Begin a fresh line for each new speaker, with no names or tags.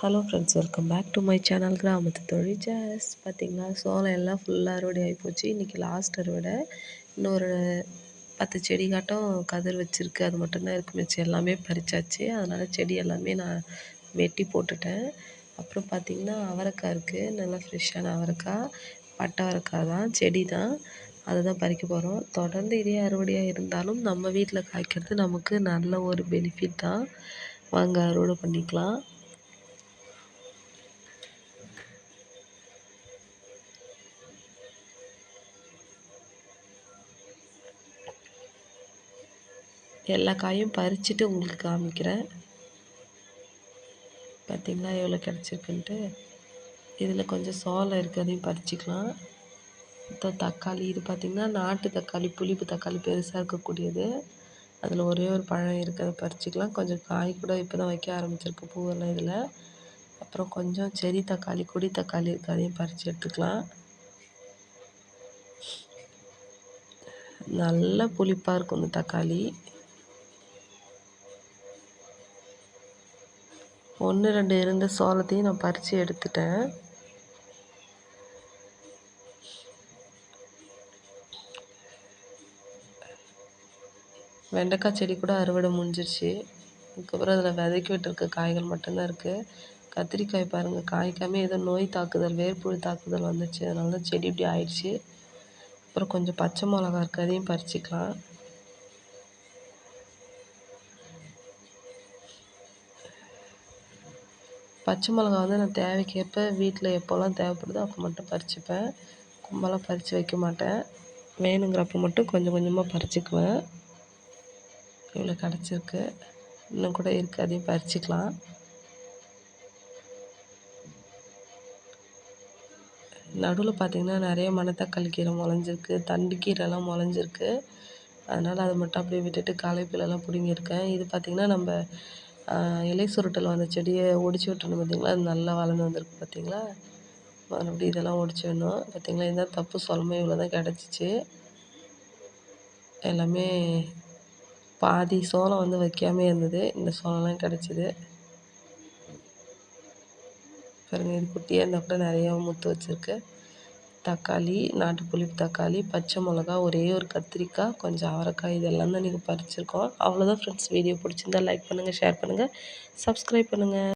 Hello friends welcome back to my channel கிராமத்து தொழில் ஜாஸ் பார்த்திங்களா சோளம் எல்லாம் ஃபுல்லாக அறுவடை ஆகிப்போச்சு இன்றைக்கி லாஸ்ட் அறுவடை. இன்னொரு பத்து செடி காட்டும் கதிர் வச்சுருக்கு. அது மட்டும்தான் இருக்கு மிச்சம். எல்லாமே பறிச்சாச்சு. அதனால் செடி எல்லாமே நான் வெட்டி போட்டுட்டேன். அப்புறம் பார்த்திங்கன்னா அவரைக்காய் இருக்குது நல்லா ஃப்ரெஷ்ஷான அவரைக்காய். பட்டை அவரைக்காய் தான். செடி தான். அதை தான் பறிக்க போகிறோம் தொடர்ந்து இதே அறுவடையாக இருந்தாலும் நம்ம வீட்டில் காய்க்கிறது நமக்கு நல்ல ஒரு பெனிஃபிட் தான். வாங்க அறுவடை பண்ணிக்கலாம். எல்லா காயும் பறிச்சுட்டு உங்களுக்கு காமிக்கிறேன். பார்த்திங்களா எவ்வளோ கிடச்சிருக்குன்ட்டு. இதில் கொஞ்சம் சோளம் இருக்குது அதையும் பறிச்சிக்கலாம். மொத்தம் தக்காளி இது பார்த்திங்கன்னா நாட்டு தக்காளி புளிப்பு தக்காளி பெருசாக இருக்கக்கூடியது. அதில் ஒரே ஒரு பழம் இருக்கிறத பறிச்சிக்கலாம். கொஞ்சம் காய் கூட இப்போ தான் வைக்க ஆரம்பிச்சிருக்கு பூவெல்லாம் இதில். அப்புறம் கொஞ்சம் செரி தக்காளி கொடி தக்காளி இருக்குது அதையும் பறித்து எடுத்துக்கலாம். நல்ல புளிப்பாக இருக்கும் இந்த தக்காளி. ஒன்று ரெண்டு இருந்த சோளத்தையும் நான் பறித்து எடுத்துட்டேன். வெண்டைக்காய் செடி கூட அறுவடை முடிஞ்சிருச்சு. அதுக்கப்புறம் அதில் விதைக்கி விட்டுருக்க காய்கள் மட்டும்தான் இருக்குது கத்திரிக்காய் பாருங்கள் காய்க்காமல் ஏதோ நோய் தாக்குதல் வேர்ப்புழு தாக்குதல் வந்துச்சு. அதனால தான் செடி இப்படி ஆயிடுச்சு. அப்புறம் கொஞ்சம் பச்சை மிளகா இருக்குது அதையும் பறிச்சிக்கலாம். பச்சை மிளகா வந்து நான் தேவைக்கேற்ப வீட்டில் எப்போல்லாம் தேவைப்படுதோ அப்போ மட்டும் பறிச்சுப்பேன். கும்பலாக பறித்து வைக்க மாட்டேன். வேணுங்கிறப்ப மட்டும் கொஞ்சம் கொஞ்சமாக பறிச்சுக்குவேன். இவ்வளோ கிடச்சிருக்கு. இன்னும் கூட இருக்குது அதையும் பறிச்சுக்கலாம். நடுவில் பார்த்திங்கன்னா நிறைய மணத்தக்காளி கீரை முளைஞ்சிருக்கு தண்டு கீரைலாம் முளைஞ்சிருக்கு. அதனால் அதை மட்டும் அப்படியே விட்டுட்டு களைப்பிலலாம் பிடுங்கியிருக்கேன். இது பார்த்திங்கன்னா நம்ம இலை சுருட்டல் வந்த செடியை ஒடிச்சு விட்டணும் பார்த்திங்களா? அது நல்லா வளர்ந்து வந்திருக்கு பார்த்திங்களா? மறுபடியும் இதெல்லாம் ஒடிச்சு விடணும். பார்த்திங்களா? இதுதான் தப்பு சொலமே இவ்வளோ தான் கிடச்சிச்சு. எல்லாமே பாதி சோளம் வந்து வைக்காமே இருந்தது. இந்த சோளம்லாம் கிடச்சிது. பாருங்கள் இது குட்டியாக இருந்தால் கூட நிறையா முத்து வச்சுருக்கு. தக்காளி நாட்டு புளிப்பு தக்காளி பச்சை மிளகா ஒரே ஒரு கத்திரிக்காய் கொஞ்சம் அவரைக்காய் இதெல்லாம் தான் நீங்கள் பறிச்சிருக்கோம். அவ்வளோதான் ஃப்ரெண்ட்ஸ் வீடியோ பிடிச்சிருந்தா லைக் பண்ணுங்கள் ஷேர் பண்ணுங்கள் சப்ஸ்கிரைப் பண்ணுங்கள்